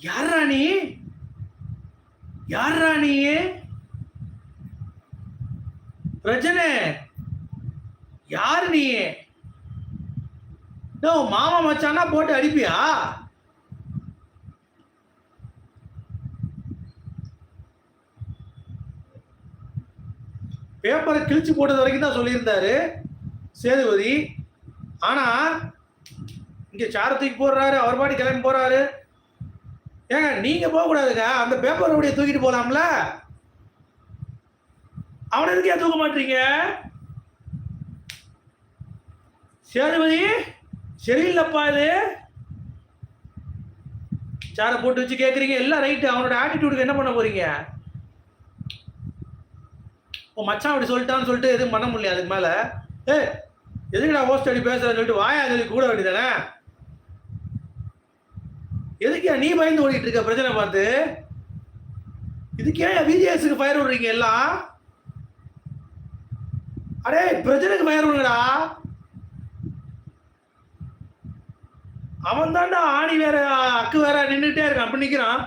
யாரா நீ? யாரா நீ? பிரச்சனை யார் நீ? மாமா மச்சானா போட்டு அடிப்பியா? பேப்பரை கிழிச்சு போட்டது வரைக்கும் தான் சொல்லியிருந்தாரு சேதுபதி. ஆனா இங்க சாரத்துக்கு போடுறாரு அவர் பாட்டி கிளம்பி போறாரு. ஏங்க நீங்க போகக்கூடாதுங்க. அந்த பேப்பர் அப்படியே தூக்கிட்டு போலாம்ல? அவனை எதுக்கு ஏன் தூக்க மாட்டீங்க? சேதுபதி சரியில்லப்பா இது. சாரை போட்டு வச்சு கேட்குறீங்க எல்லாம் ரைட்டு அவனோட ஆட்டிடியூடுக்கு என்ன பண்ண போறீங்க? இப்போ மச்சான் அப்படி சொல்லிட்டான்னு சொல்லிட்டு எதுவும் பண்ண முடியல அதுக்கு மேலே. ஏ எதுக்குடா ஹோஸ்ட் அடி பேசுறேன்னு சொல்லிட்டு வாயா சொல்லி கூட வேண்டியதானே எதுக்கு நீ பயந்து ஓடிட்டு இருக்க? பிரச்சனை பார்த்து. இதுக்கு ஏன் விஜிஎஸ்க்கு ஃபயர் விடுறீங்க எல்லாம்? அடே பிரச்சனைக்கு ஃபயர் விடுங்கடா. அவன் தான்டா ஆணி வேற அக்கு வேற நின்றுட்டே இருக்கான். அப்படி நிற்கிறான்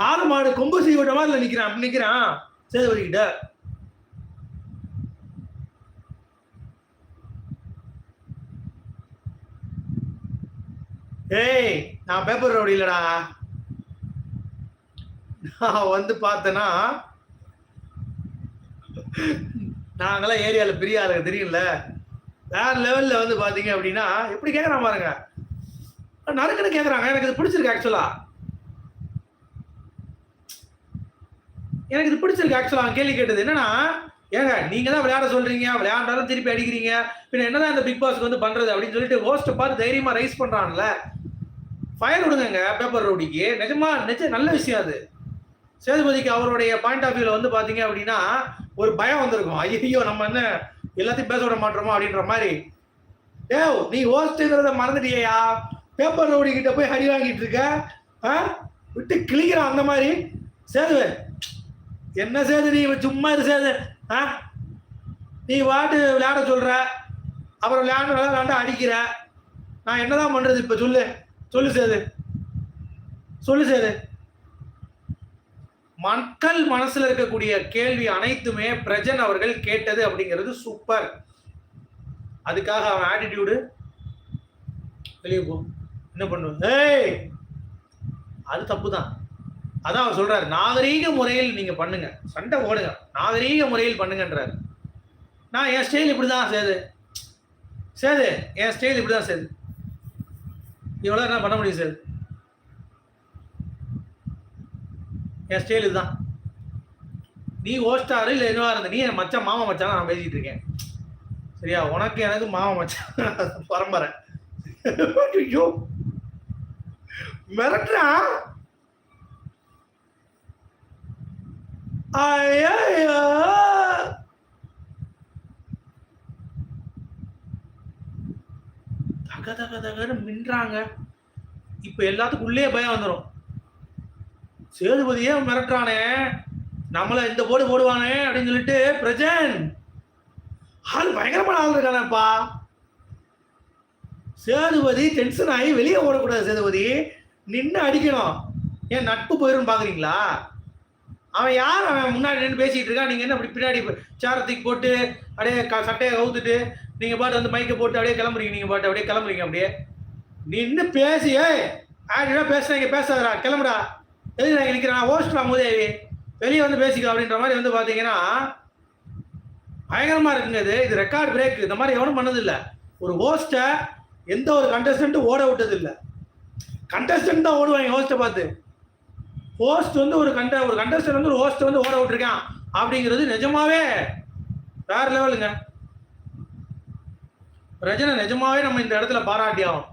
கால மாடு கொம்பு செய்ய விட்ட மாதிரி நிக்கிறான். அப்படி சரி சேதுபதி ஏய் நான் பேப்பர் ரவுடி இல்லடா. நான் வந்து பார்த்தேன்னா நாங்களாம் ஏரியாவில் பெரிய ஆளுங்க தெரியும்ல. வேற லெவலில் வந்து பார்த்தீங்க அப்படின்னா எப்படி கேட்குறான் பாருங்க. நறுக்குன்னு கேட்குறாங்க எனக்கு இது பிடிச்சிருக்கு ஆக்சுவலா எனக்கு இது பிடிச்சிருக்கு ஆக்சுவலா அவன் கேள்வி கேட்டது என்னன்னா ஏங்க நீங்க தான் விளையாட சொல்றீங்க விளையாண்டாலும் திருப்பி அடிக்கிறீங்க. பின்ன என்னதான் இந்த பிக் பாஸ்க்கு வந்து பண்றது அப்படின்னு சொல்லிட்டு ஹோஸ்ட்டை பார்த்து தைரியமா ரைஸ் பண்றான்ல. ஃபயர் விடுங்க பேப்பர் ரவுடிக்கு. நிஜமா நிஜ நல்ல விஷயம் அது. சேதுபதிக்கு அவருடைய பாயிண்ட் ஆஃப் வியூவில் வந்து பார்த்தீங்க அப்படின்னா ஒரு பயம் வந்திருக்கும். ஐயோ நம்ம என்ன எல்லாத்தையும் பேச விட மாட்டோமோ அப்படின்ற மாதிரி. ஏ நீ ஹோஸ்ட்டுங்கிறத மறந்துட்டியா பேப்பர் ரவுடி கிட்ட போய் ஹரி வாங்கிட்டு இருக்க? ஆ? விட்டு கிளிக்கிறான் அந்த மாதிரி. சேதுவே என்ன சேது நீ? சும்மா இரு சேது. ஆ? நீ வாட்டு விளையாட சொல்கிற அப்புறம் விளையாண்டு விளையாண்ட அடிக்கிற. நான் என்னதான் பண்ணுறது இப்போ சொல்லு. சொல்லு சேது. சொல்லு சேது. மக்கள் மனசுல இருக்கக்கூடிய கேள்வி அனைத்துமே பிரஜன் அவர்கள் கேட்டது அப்படிங்கிறது சூப்பர் அதுக்காக அவன் ஆட்டிடியூடு வெளியே போ. என்ன பண்ணுவோம் ஏய் அது தப்பு தான் அதான் அவர் சொல்றாரு நாகரீக முறையில் நீங்க பண்ணுங்க. சண்டை ஓடுங்க நாகரீக முறையில் பண்ணுங்கன்றாரு. நான் என் ஸ்டைல் இப்படிதான் சேது. சேது என் ஸ்டைல் இப்படிதான் சேது. இவ்வளோ என்ன பண்ண முடியும் சார் என் ஸ்டைல் இதுதான். நீ ஹோஸ்டாரு இல்லை என்னவா இருந்த நீ என் மச்சான் மாமா மச்சான் நான் பேசிட்டு இருக்கேன். சரியா? உனக்கு எனக்கு மாமா மச்சான் பரம்பரை. ஐயோ மிரட்டுறா. ஐயா தக தக மின்றாங்க. இப்ப எல்லாத்துக்கும் உள்ளே பயம் வந்துடும் சேதுபதியே மிரட்டுறானே. நம்மள இந்த போடு போடுவானே அப்படின்னு சொல்லிட்டு பிரஜன். ஆள் பயங்கரமான ஆள் இருக்கானப்பா. சேதுபதி டென்ஷன் ஆகி வெளியே ஓடக்கூடாது சேதுபதி. நின்று அடிக்கணும். ஏன் நட்பு போயிரும் பாக்குறீங்களா? அவன் யார்? அவன் முன்னாடி நின்று பேசிட்டு இருக்கான். நீங்க என்ன அப்படி பின்னாடி சேரத்துக்கு போட்டு அப்படியே க- சட்டையை கவுத்துட்டு நீங்க பாட்டு வந்து மைக்கை போட்டு அப்படியே கிளம்புறீங்க நீங்க பாட்டு அப்படியே கிளம்புறீங்க அப்படியே. நின்று பேசி ஏய் ஆடினா பேசுறாங்க பேசாதடா கிளம்புடா. எதுக்கு நான் நிற்கிறேன் ஹோஸ்டா மூதேவி வெளியே வந்து பேசிக்க அப்படின்ற மாதிரி வந்து பார்த்தீங்கன்னா பயங்கரமாக இருக்குங்க இது. இது ரெக்கார்ட் பிரேக் இந்த மாதிரி எவனும் பண்ணதில்லை. ஒரு ஹோஸ்ட்டை எந்த ஒரு கண்டஸ்டண்ட்டும் ஓட விட்டது இல்ல கண்டஸ்டன்ட் தான் ஓடுவாங்க ஹோஸ்ட்டை பார்த்து. ஹோஸ்ட் வந்து ஒரு கண்ட ஒரு கண்டஸ்டன்ட் வந்து ஒரு ஹோஸ்ட்டை வந்து ஓட விட்டுருக்கான் அப்படிங்கிறது நிஜமாவே வேற லெவலுங்க ரஜனை நிஜமாவே நம்ம இந்த இடத்துல பாராட்டி ஆகும்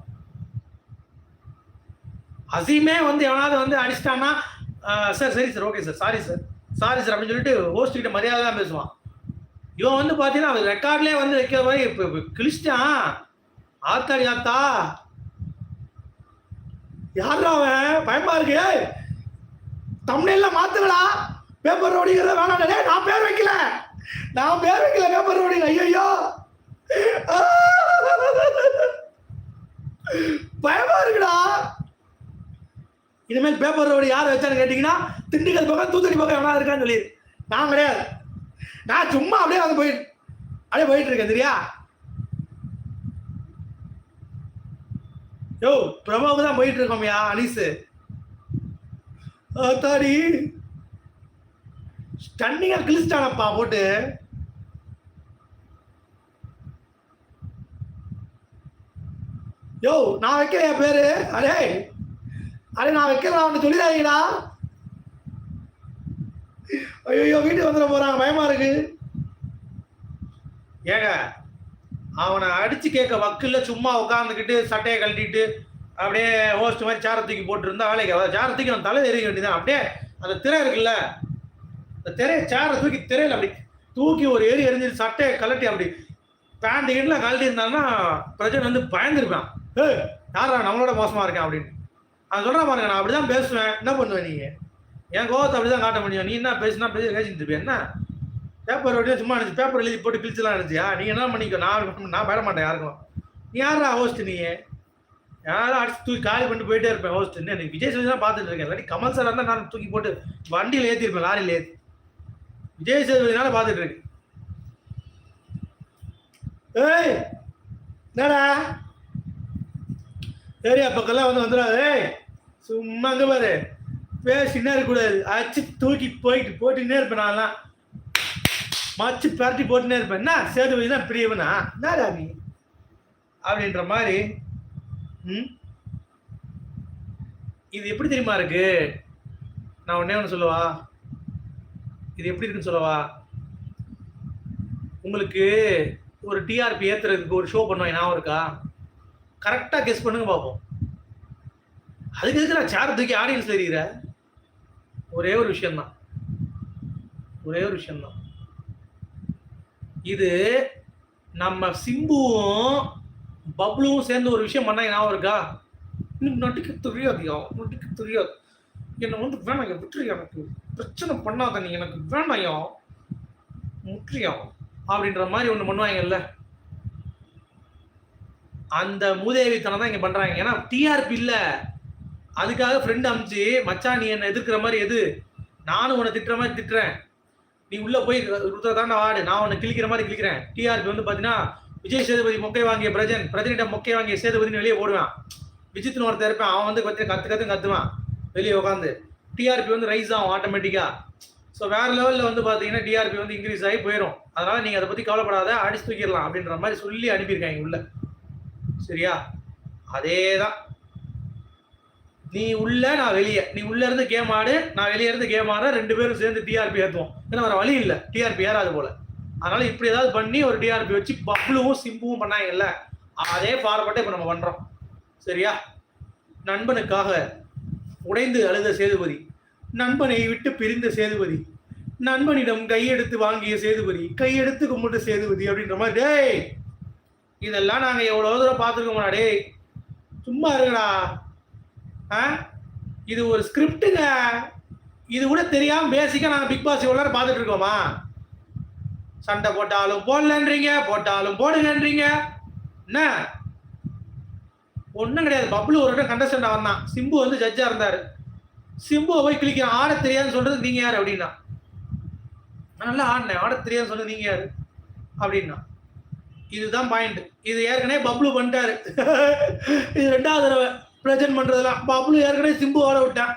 அசீமே வந்து எவனாவது வந்து அடிச்சிட்டான்னா சார் சரி sir okay sir sorry sir sorry sir அப்படின்னு சொல்லிட்டு ஹோஸ்ட் கிட்ட மரியாதை தான் பேசுவான். இவன் வந்து பார்த்தீங்கன்னா அவன் ரெக்கார்ட்லேயே வந்து வைக்கிற மாதிரி இப்போ கிழிச்சிட்டான். ஆத்தாடி ஆத்தா. யாரா அவன்? பயமா இருக்கு? தமிழ்ல மாத்துங்களா பேப்பர் ரோடிங்கிறத வேணாம் நான் பேர் வைக்கல. நான் பேர் வைக்கல பேப்பர் ரோடிங் ஐயோ பயமா இருக்குடா. இனிமேல் பேப்பர் ரோடு யார் வச்சான்னு கேட்டிங்கன்னா திண்டுக்கல் பக்கம் தூத்துக்குடி பக்கம் எவனா இருக்கான்னு சொல்லி. நான் கிடையாது. நான் சும்மா அப்படியே வந்து போயிட்டு அப்படியே போயிட்டு இருக்கேன் சரியா? யோ பிரபாவுக்கு தான் போயிட்டு இருக்கோம்யா அனீஸு தாடி ஸ்டன்னிங்காக கிழிச்சிட்டானப்பா போட்டு. யோ நான் வைக்கலையா பேரு. அடே அடே நான் வைக்கிறேன் அவனை சொல்லிடாதீங்கடா. ஐயோ வீட்டுக்கு வந்துட போறாங்க பயமா இருக்கு. ஏங்க அவனை அடிச்சு கேட்க வக்கில்ல சும்மா உட்காந்துக்கிட்டு சட்டையை கழட்டிட்டு அப்படியே ஹோஸ்ட் மாதிரி சாரத்துக்கு தூக்கி வேலைக்கு அதாவது சேரை தூக்கி தலை எறிய வேண்டியதான் அப்படியே அந்த திரை இருக்குல்ல அந்த திரையை சேரை தூக்கி திரையில அப்படி தூக்கி ஒரு ஏறி எரிஞ்சு சட்டையை கழட்டி அப்படி பேண்ட் கீழே கழட்டி இருந்தான்னா பிரஜன் வந்து பயந்துருப்பான். ஏய் யாரா நம்மளோட மோசமா இருக்கேன் அப்படின்னு. அவன் சொல்றான் பாருங்க நான் அப்படிதான் பேசுவேன். என்ன பண்ணுவேன் நீங்க? என் கோவத்தை அப்படிதான் காட்ட முடியும். நீ என்ன பேசுனா பேசி கேச்சுட்டு இருப்பேன் என்ன? பேப்பர் அப்படியே சும்மா இருந்துச்சு. பேப்பர் எழுதி போட்டு பிரிச்சுலாம் இருந்துச்சியா நீங்கள் என்ன பண்ணிக்கோ நான் நான் பயிட மாட்டேன் யாருக்கும். நீ யாரா ஹோஸ்ட் நீ? யாரும் அடிச்சு தூக்கி காலி பண்ணிட்டு போயிட்டே இருப்பேன் ஹோஸ்ட் எனக்கு விஜய் சேதுபதி தான் பார்த்துட்டு இருக்கேன். இல்லாட்டி கமல் சார் இருந்தால் நான் தூக்கி போட்டு வண்டியில் ஏற்றிருப்பேன் லாரியில் ஏற்றி விஜய் சேதுபதினால பார்த்துட்டு இருக்கேன் ஏய் என்னடா? ஏரியா பக்கம்லாம் வந்து வந்துடாது. சும்மா அங்கே பாரு. பேசினே இருக்கக்கூடாது அச்சு தூக்கி போயிட்டு போட்டுன்னே இருப்பேன் நான்லாம். மச்சு பரட்டி போட்டுனே இருப்பேன். என்ன? சேதுபதி தான் பிரியவனா? என்னடா நீ? அப்படின்ற மாதிரி ம்? இது எப்படி தெரியுமா இருக்கு? நான் ஒன்னே ஒன்று சொல்லவா? இது எப்படி இருக்குன்னு சொல்லவா? உங்களுக்கு ஒரு டிஆர்பி ஏத்துறதுக்கு ஒரு ஷோ பண்ணுவேன் ஞாபகம் இருக்கா? கரெக்டாக கெஸ் பண்ணுங்க பார்ப்போம் அதுக்கு எதுக்கு நான் சேர் தூக்கி ஆடியன்ஸ் தெரிகிறேன் ஒரே ஒரு விஷயம்தான். ஒரே ஒரு விஷயம்தான். இது நம்ம சிம்புவும் பப்ளுவும் சேர்ந்து ஒரு விஷயம் பண்ணாங்க ஞாபகம் இருக்கா? இன்னும் நடிக்க தெரியாதியா நட்டுக்கு தெரியாது. என்னை வந்து வேணாம் விட்டுரு எனக்கு. பிரச்சனை பண்ணாத நீ எனக்கு வேணாயா முற்றியா அப்படின்ற மாதிரி ஒன்று பண்ணுவாங்கல்ல. அந்த மூதேவித்தனம் தான் இங்கே பண்ணுறாங்க ஏன்னா டிஆர்பி இல்லை. அதுக்காக ஃப்ரெண்ட் அமிச்சு மச்சான் நீ என்னை எதிர்க்கிற மாதிரி எது? நானும் உன்னை திட்டுற மாதிரி திட்டுறேன். நீ உள்ளே போய் தான் வாடு நான் உன்னை கிழிக்கிற மாதிரி கிழிக்கிறேன். டிஆர்பி வந்து பார்த்தீங்கன்னா விஜய் சேதுபதி மொக்கை வாங்கிய பிரஜன் பிரஜனிட்ட மொக்கை வாங்கிய சேதுபதினு வெளியே போடுவான் விஜித்னு ஒருத்தர் இருப்பேன். அவன் வந்து பார்த்தீங்கன்னா கற்று கத்து கத்துவான். வெளியே உட்காந்து டிஆர்பி வந்து ரைஸ் ஆகும் ஆட்டோமேட்டிக்காக ஸோ வேற லெவலில் வந்து பார்த்தீங்கன்னா டிஆர்பி வந்து இன்க்ரீஸ் ஆகி போயிடும் அதனால் நீங்கள் அதை பற்றி கவலைப்படாத அடிச்சு தூக்கிடலாம் அப்படின்ற மாதிரி சொல்லி அனுப்பியிருக்காங்க உள்ள. சரியா? அதே தான் நீ உள்ள நான் வெளியே. நீ உள்ள இருந்து கேம் ஆடு நான் வெளியே இருந்து கேம் ஆட ரெண்டு பேரும் சேர்ந்து டிஆர்பி ஏற்றுவோம் ஏன்னா வேற வழி இல்லை. டிஆர்பி ஏறாது போல. அதனால இப்படி ஏதாவது பண்ணி ஒரு டிஆர்பி வச்சு பப்ளுவும் சிம்புவும் பண்ணாங்கல்ல அதே ஃபார்மட்டை இப்போ நம்ம பண்ணுறோம் சரியா? நண்பனுக்காக உடைந்து அழுத சேதுபதி நண்பனை விட்டு பிரிந்த சேதுபதி நண்பனிடம் கையெடுத்து வாங்கிய சேதுபதி கையெடுத்து கும்பிட்டு சேதுபதி அப்படின்ற மாதிரி டேய்! இதெல்லாம் நாங்கள் எவ்வளோ தூரம் பார்த்துருக்கோம்டா டேய் சும்மா இருங்கடா. ஆ? இது ஒரு ஸ்கிரிப்டுங்க இது கூட தெரியாமல் பேசிக்காக நாங்கள் பிக் பாஸ் இவ்வளோ நேரம் பார்த்துட்டு இருக்கோமா? சண்டை போட்டாலும் போடலன்றீங்க போட்டாலும் போடுங்கன்றீங்க. என்ன? ஒன்றும் கிடையாது. பப்ளு ஒரு இடம் கண்டஸ்டண்டாக வந்தான். சிம்பு வந்து ஜட்ஜாக இருந்தார். சிம்புவை போய் கிளிக்கிறான் ஆட தெரியாதுன்னு சொல்கிறது நீங்கள் யார் அப்படின்னா. நல்லா ஆடினேன். ஆட தெரியாதுன்னு சொல்கிறது நீங்கள் யார்? அப்படின்னா. இதுதான் பாயிண்ட் இது ஏற்கனவே பப்ளு பண்ணிட்டாரு. இது ரெண்டாவது தடவை பிரசன்ட் பண்ணுறதெல்லாம் பப்ளு ஏற்கனவே சிம்பு ஓட விட்டான்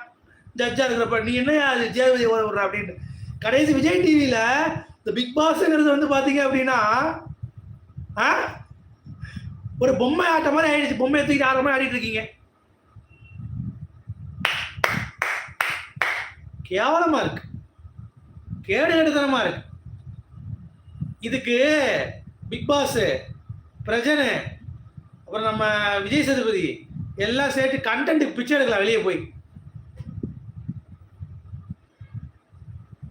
ஜட்ஜாக இருக்கிறப்ப நீ என்ன அது ஜெயவதி ஓட விடுற? அப்படின்ட்டு. கடைசி விஜய் டிவியில் இந்த பிக் பாஸ்ங்கிறது வந்து பார்த்தீங்க அப்படின்னா ஆ? ஒரு பொம்மை ஆட்ட மாதிரி ஆயிடுச்சு. பொம்மை தூக்கிட்டு ஆடுற மாதிரி ஆடிட்டு இருக்கீங்க. கேவலமாக இருக்கு. கேடு கேடுதனமா இருக்கு. இதுக்கு பிக் பாஸு பிரஜனு அப்புறம் நம்ம விஜய் சதுபதி எல்லாம் சேர்த்து கண்டென்ட் பிச்சை எடுக்கலாம் வெளியே போய்.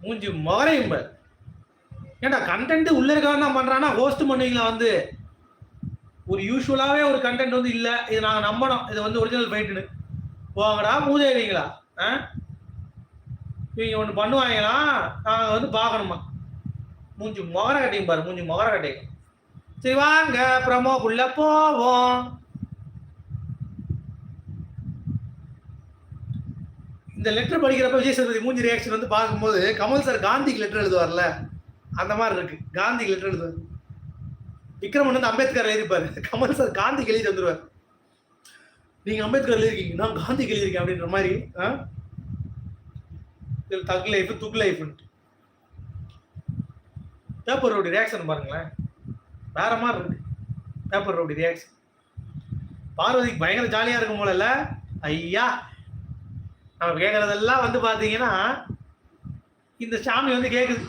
மூஞ்சி மகரையும் ஏன்டா கண்டென்ட் உள்ள இருக்கவன் தான் பண்றானா ஹோஸ்ட் பண்ணுவீங்களா வந்து ஒரு யூஸ்வலாகவே ஒரு கண்டென்ட் வந்து இல்லை. இது நாங்கள் நம்பணும். இது வந்து ஒரிஜினல் ஃபைட்டுன்னு போங்கடா மூதேவிங்களா ஆ? இவங்க ஒன்று பண்ணுவாங்களா? நாங்கள் வந்து பார்க்கணுமா? மூஞ்சி முகர கட்டியும் பாரு மூஞ்சி முகர கட்டியும் சரி வாங்க ப்ரமோக்குள்ள போவோம். இந்த லெட்டர் படிக்கிறப்ப விஜய் சேதுபதி மூஞ்சி ரியாக்ஷன் வந்து பார்க்கும்போது கமல் சார் காந்திக்கு லெட்டர் எழுதுவார்ல? அந்த மாதிரி இருக்கு. காந்திக்கு லெட்டர் எழுதுவார். விக்ரமன் வந்து அம்பேத்கர் எழுதிப்பாரு கமல் சார் காந்திக்கு எழுதி வந்துருவார் நீங்க அம்பேத்கர் எழுதிருக்கீங்க நான் காந்திக்கு எழுதியிருக்கேன் அப்படின்ற மாதிரி ஆ? தக் லைஃப் துக் லைஃப் பேப்பரோட ரியாக்ஷன் பாருங்களேன். வேற மாதிரி இருக்கு. பேப்பர் ரோடி ரியாக்ஷன் பார்வதிக்கு பயங்கர ஜாலியாக இருக்கும் போல ஐயா நம்ம கேட்குறதெல்லாம் வந்து பார்த்தீங்கன்னா இந்த சாமி வந்து கேட்குது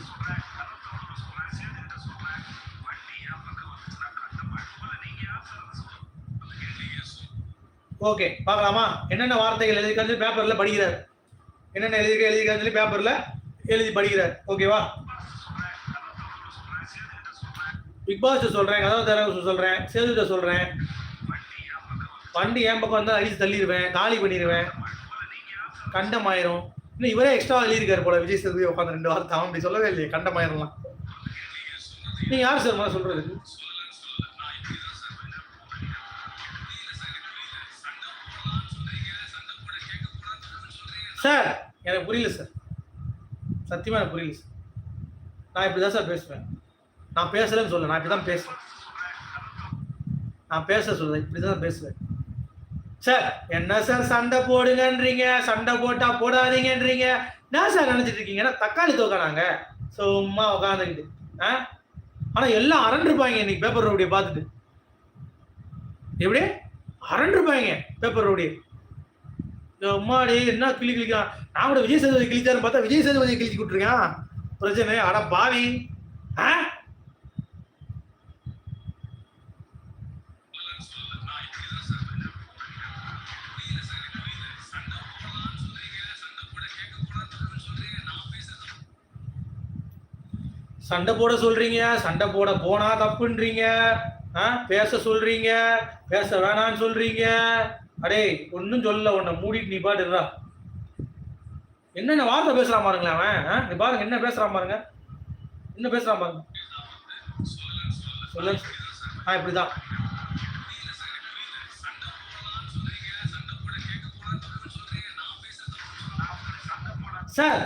ஓகே பார்க்கலாமா? என்னென்ன வார்த்தைகள் எழுதிக்கான்னு பேப்பரில் படிக்கிறார்? என்னென்ன எழுதி எழுதிக்கான்னு சொல்லி பேப்பரில் எழுதி படிக்கிறார். ஓகேவா பிக் பாஸ் சொல்கிறேன் கதவு தர சொல்கிறேன் சேதுட்ட சொல்கிறேன் வண்டி என் பக்கம் வந்தால் அடிச்சு தள்ளிடுவேன் காலி பண்ணிடுவேன் கண்டமாயிரும். இன்னும் இவரே எக்ஸ்ட்ரா எழுதியிருக்காரு போல விஜய் சேதுபதி உட்காந்து ரெண்டு வாரத்தை. அவன் அப்படி சொல்லவே இல்லையே கண்டமாயிரம்லாம். நீங்கள் யார் சார் மாதிரி சொல்கிறது சார் எனக்கு புரியல சார். சத்தியமாக எனக்கு புரியல சார். நான் இப்படி தான் சார் பேசுவேன். நான் பேசலன்னு சொல்ல நான் இப்படி தான் பேசுவேன். நான் பேச சொல்லுவேன் இப்படி தான் பேசுவேன். சார் என்ன சார் சண்டை போடுங்கன்றீங்க? சண்டை போட்டா போடாதீங்கன்றீங்க? என்ன சார் நினைச்சிட்டு இருக்கீங்கன்னா தக்காளி தோக்கானாங்க சும்மா உட்காந்துக்கிட்டு ஆ? ஆனா எல்லாம் அரண்டிருப்பாங்க இன்னைக்கு பேப்பர் ரோடியை பார்த்துட்டு. எப்படி? அரண்டிருப்பாங்க பேப்பர் ரோடி அம்மாடி என்ன கிளி கிளிக்கா நான் கூட விஜய் சேதுபதி கிழிச்சாருன்னு பார்த்தா விஜய் சேதுபதி கிழிச்சு விட்டுருக்கான் பிரச்சனை அட பாவி ஆ? சண்டை போட சொல்றீங்க சண்டை போட போனா தப்புன்றீங்க ஆ பேச சொல்றீங்க பேச வேணான்னு சொல்றீங்க. அடே ஒன்றும் சொல்லல உன்னை மூடிட்டு நீ பாட்டுறா என்னென்ன வார்த்தை பேசுறான் பாருங்களேன் அவன் ஆ? நீ பாருங்க என்ன பேசுறான் பாருங்க. என்ன பேசுறான் பாருங்க. சொல்லு ஆ இப்படிதான். சார்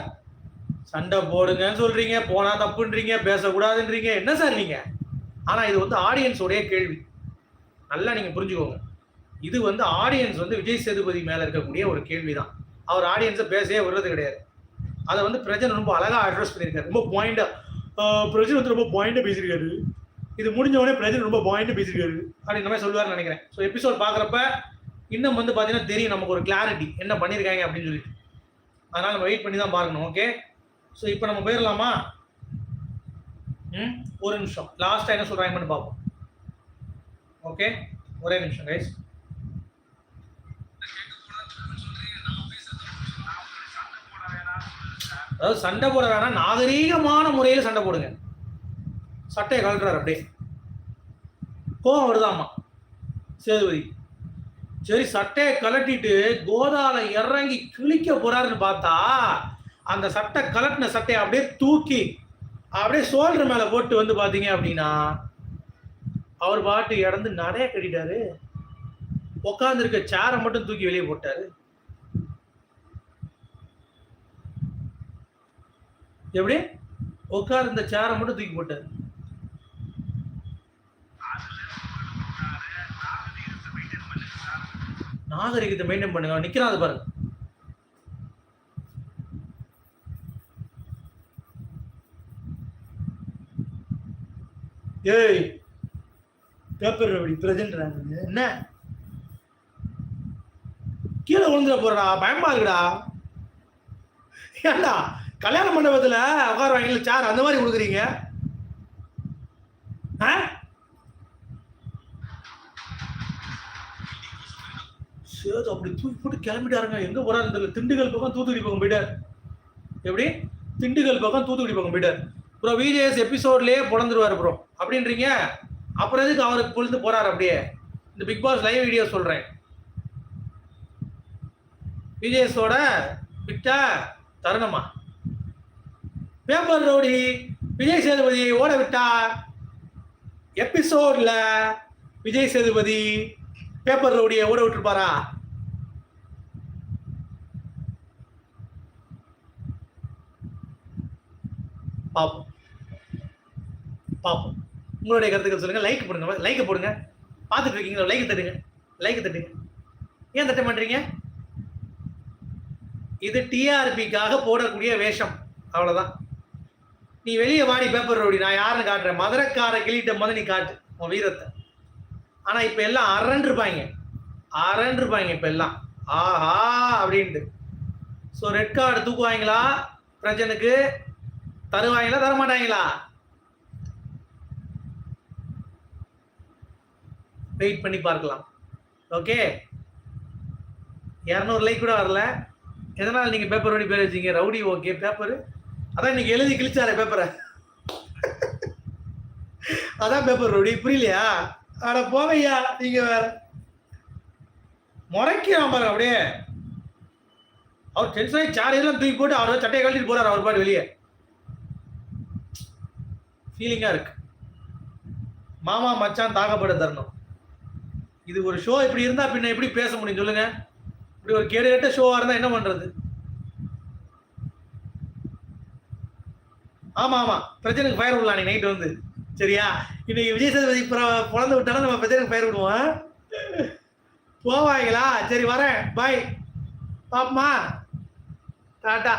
சண்டை போடுங்கன்னு சொல்றீங்க போனா தப்புன்றீங்க பேசக்கூடாதுன்றீங்க. என்ன சார் நீங்க? ஆனா இது வந்து ஆடியன்ஸ் உடைய கேள்வி. நல்லா நீங்க புரிஞ்சுக்கோங்க. இது வந்து ஆடியன்ஸ் வந்து விஜய் சேதுபதி மேல இருக்கக்கூடிய ஒரு கேள்விதான். அவர் ஆடியன்ஸை பேசவே விடுறது கிடையாது. அதை வந்து பிரஜன் ரொம்ப அழகா அட்ரஸ் பண்ணியிருக்காரு. ரொம்ப பாயிண்டா பிரஜன் வந்து ரொம்ப பாயிண்டா பேசியிருக்காரு. இது முடிஞ்ச உடனே பிரஜன் ரொம்ப பாயிண்டா பேசியிருக்காரு. அப்படின்ற மாதிரி சொல்லுவாருன்னு நினைக்கிறேன். ஸோ எபிசோட் பார்க்குறப்ப இன்னும் வந்து பாத்தீங்கன்னா தெரியும் நமக்கு ஒரு கிளாரிட்டி என்ன பண்ணியிருக்காங்க அப்படின்னு சொல்லிட்டு. அதனால நம்ம வெயிட் பண்ணி தான் பார்க்கணும் ஓகே ஸோ இப்போ நம்ம போயிடலாமா ம் ஒரு நிமிஷம். லாஸ்ட்டாக என்ன சொல்கிறாங்கன்னு பார்ப்போம் ஓகே ஒரே நிமிஷம் கைஸ் அதாவது சண்டை போட வேணாம். நாகரீகமான முறையில் சண்டை போடுங்க. சட்டையை கழட்டுறாரு அப்படியே. கோவம் வருதாமா சேதுபதி. சரி சட்டையை கலட்டிட்டு கோதால இறங்கி கிழிக்க போறாருன்னு பார்த்தா அந்த சட்டை கலட்டின சட்டையை அப்படியே தூக்கி அப்படியே சோல்டர் மேலே போட்டு வந்து பார்த்தீங்க அப்படின்னா அவர் பாட்டு இடந்து நடைய கட்டிட்டாரு. உட்காந்துருக்க சேரை மட்டும் தூக்கி வெளியே போட்டாரு. எப்படி? உட்கார்ந்த சேரை மட்டும் தூக்கி போட்டாரு. நாகரிகத்தை மெயின்டைன் பண்ணுங்க. நிற்கிறான் அது பாருங்க. ஏய் பேப்பர் அப்படி பிரசன்ட் என்ன? கீழே விழுந்துட போறடா பயமா இருக்குடா. ஏண்டா கல்யாண மண்டபத்தில் உட்கார வாங்கல சார் அந்த மாதிரி கொடுக்குறீங்க? ஆ? சேது அப்படி தூக்கி போட்டு கிளம்பிட்டாருங்க. எங்க போறாரு தெரியல. திண்டுக்கல் பக்கம் தூத்துக்குடி பக்கம் போயிட்டார். எப்படி? திண்டுக்கல் பக்கம் தூத்துக்குடி பக்கம் போயிட்டார். ப்ரோ விஜேஎஸ் எபிசோட்லேயே பிறந்துருவார் ப்ரோ அப்படின்றீங்க? அப்புறம் எதுக்கு அவருக்கு பொழுது போகிறார் அப்படியே? இந்த பிக் பாஸ் லைவ் வீடியோ சொல்கிறேன் விஜயஸோட விட்டா தருணமா? பேப்பர் ரவுடி விஜய் சேதுபதியை ஓட விட்டா? எபிசோட்ல விஜய் சேதுபதி பேப்பர் ரவுடியை ஓட விட்டுருப்பாரா? பாப்போம் பார்ப்போம். உங்களுடைய கருத்துக்கள் சொல்லுங்க. லைக் போடுங்க. லைக் போடுங்க. பார்த்துட்டு இருக்கீங்களா? லைக் தட்டுங்க. லைக் தட்டுங்க ஏன் தட்ட மாட்டீங்க இது டிஆர்பிக்காக போடக்கூடிய வேஷம். அவ்வளவுதான். நீ வெளியே வாடி பேப்பர் ரோடி நான் யாருன்னு காட்டுறேன். மதுரக்கார கிளிட்ட முதல் நீ காட்டு. உன் வீரத்தை. ஆனா இப்ப எல்லாம் அரண்டு இருப்பாங்க அரண்டு இருப்பாங்க இப்ப எல்லாம். ஆஹா அப்படின்ட்டு. ஸோ ரெட் கார்டு தூக்குவாங்களா? பிரச்சனைக்கு தருவாங்களா? தர வெயிட் பண்ணி பார்க்கலாம். ஓகே இரநூறு லைக் கூட வரல. எதனால் நீங்கள் பேப்பர் பண்ணி பேர் வச்சீங்க? ரவுடி ஓகே பேப்பர் அதான் இன்னைக்கு எழுதி கிழிச்சாரு பேப்பரை அதான் பேப்பர் ரவுடி. புரியலையா? அட போவையா நீங்க வேற. முறைக்கிறான் பாருங்க அப்படியே. அவர் டென்ஷன் ஆகி சேர் எல்லாம் தூக்கி போட்டு அவர் சட்டையை கழட்டிட்டு போறாரு அவர் பாட்டு வெளியே. ஃபீலிங்காக இருக்கு. மாமா மச்சான் தாகப்பட தரணும். இது ஒரு ஷோ இப்படி இருந்தால் பின்ன எப்படி பேச முடியும் சொல்லுங்க? இப்படி ஒரு கேடு கட்ட ஷோவாக இருந்தால் என்ன பண்ணுறது ஆமாம் ஆமாம் பிரச்சனைக்கு ஃபயர் விடலாம் நீ நைட்டு வந்து. சரியா? இன்னைக்கு விஜய் சேதுபதி பிறந்து விட்டாலும் நம்ம பிரச்சனைக்கு ஃபயர் விடுவோம் போவாங்களா? சரி வரேன். பாய் பாப்பமா? டாட்டா